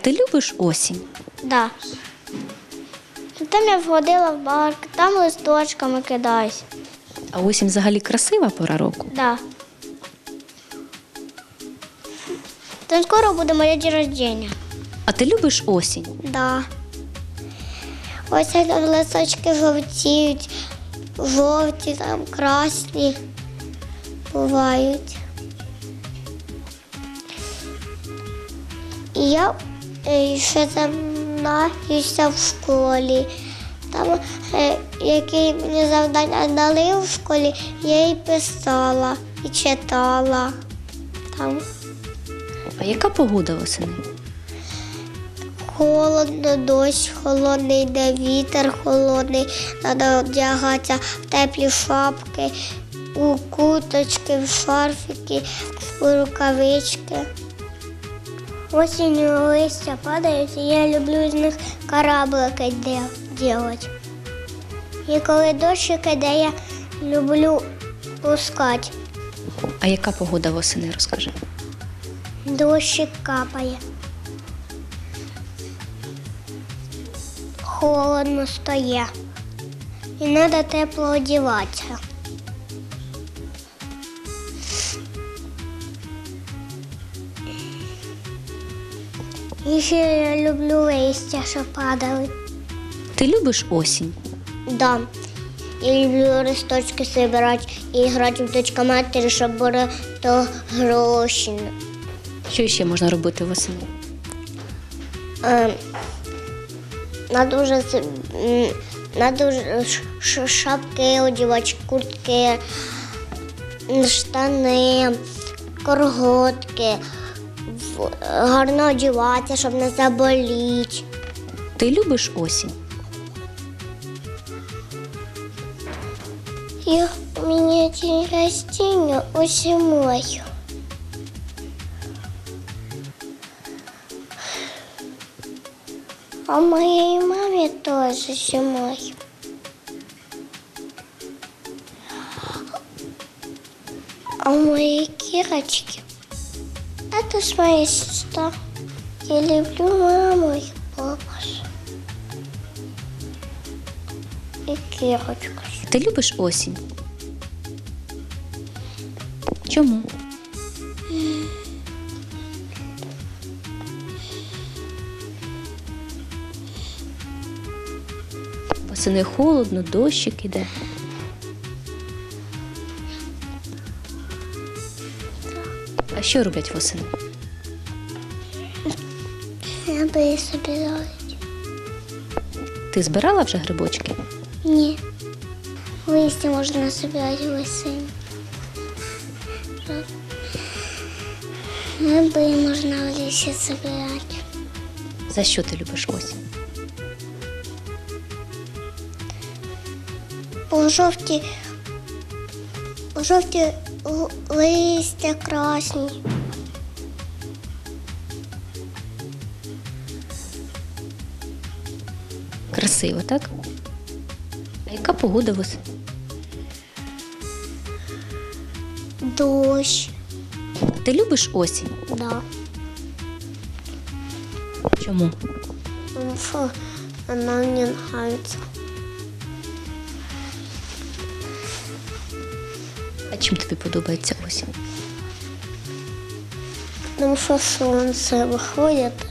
Ти любиш осінь? Да. Там я входила в парк, там листочками кидаюсь. А осінь взагалі красива пора року. Да. Там скоро буде моє день рождения. А ти любиш осінь? Да. Ось там листочки жовтіють, жовті, там красні бувають. І я ще займаюся в школі. Там, е, які мені завдання дали в школі, я і писала, і читала. Там А яка погода восени? Холодно, дощ холодний, йде вітер холодний, треба одягатися в теплі шапки, у куточки, в шарфики, у рукавички. Осінню листя падають, і я люблю з них кораблики робити. І коли дощик іде, я люблю пускати. А яка погода восени, розкажи? Дощик капає. Холодно стає. І треба тепло одягатися. І ще я люблю листя, що падали. Ти любиш осінь? Да. Я люблю листочки збирати і грати в дочка матері, щоб були то гроші. Що ще можна робити восени? Е, Надо вже надо вже ш- ш- шапки одягати, куртки, штани, корготки, гарно одягатися, щоб не заболіти. Ти любиш осінь? Я, у меня день рождения зимой. А моей маме тоже зимой. А у моей Кирочки это ж моя сестра. Я люблю маму и папу. И Кирочку. Ти любиш осінь? Чому? Восени холодно, дощик іде. А що роблять восени? Я би собиралась. Ти збирала вже грибочки? Ні. Листя можна собирати весень. Гриби можна в лісі собирати. За що ти любиш осінь? Бо жовті, жовті листя красні. Красиво, так? А яка погода восени? Дощ. Ти любиш осінь? Да. Чому? Вона мені подобається. Чим тобі подобається осінь? Тому що сонце виходить